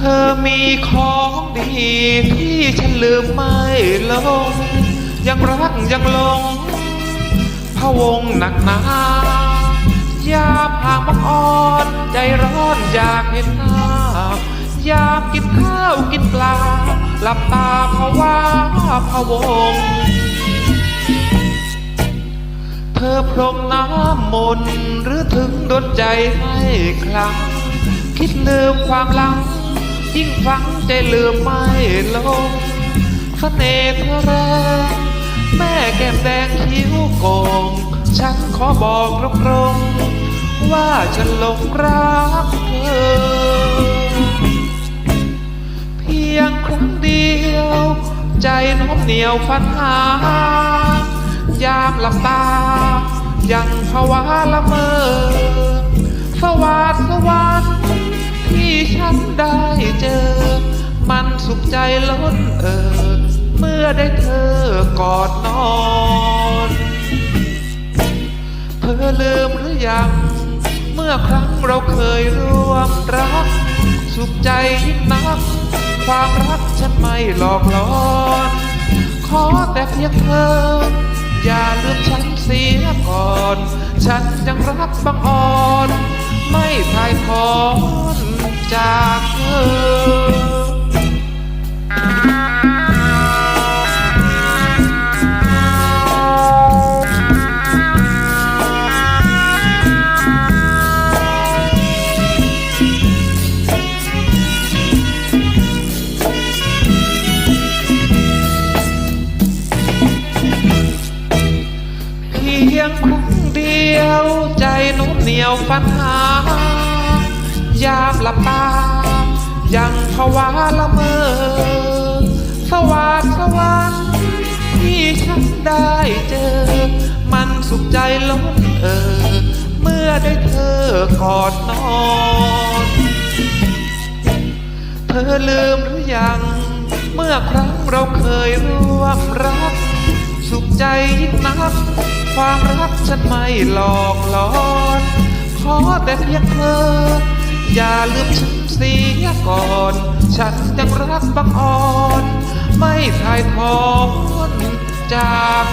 ธอมีของดีที่ฉันลืมไม่ลง ยังรักยังหลงพะวงหนักหนายามห่างบังอ่อนใจร้อนอยากเห็นหน้ายามกินข้าวกินปลา หลับตาภาวะพะวง เธอพรมน้ำมนต์หรือถึงดนใจให้คลัง คิดลืมความหลัง ยิ่งฟังใจลืมไม่ลงเสน่ห์เธอแรงแม่แก้มแดงคิ้วโกง ฉันขอบอกตรงๆว่าฉันหลงรักเธอ เพียงครั้งเดียว ใจโน้มเหนียวฝันหายามหลับตา ยังภาวะละเมอสวาดสวรรค์ที่ฉันได้ มันสุขใจล้นเออเมื่อได้เธอกอดนอนเธอลืมหรือยัง เมื่อครั้งเราเคยร่วมรัก สุขใจยิ่งนัก ความรักฉันไม่หลอกลอนขอแต่เพียงเธอ อย่าลืมฉันเสียก่อน ฉันยังรักบังอ่อน ไม่ถ่ายถอนจากเธอ เหนียวฝันหายามหลับตา ยังภาวะละเมอ สวาดสวรรค์ที่ฉันได้เจอ มันสุขใจล้นเออ เมื่อได้เธอกอดนอน เธอลืมหรือยัง เมื่อครั้งเราเคยร่วมรัก สุขใจยิ่งนัก ความรักฉันไม่หลอกหลอน ขอแต่เพียงเธอ อย่าลืมฉันเสียก่อน ฉันยังรักบังอ่อน ไม่ถ่ายทอนจาก